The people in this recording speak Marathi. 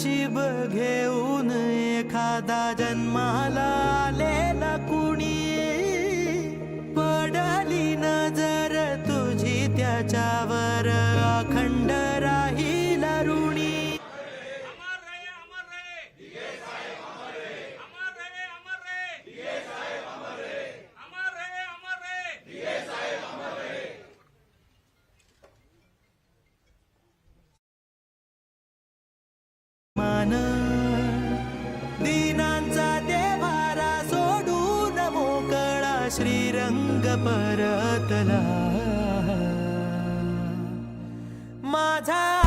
नशीब घेऊन एखादा जन्माला आले. श्रीरंग परतला माझा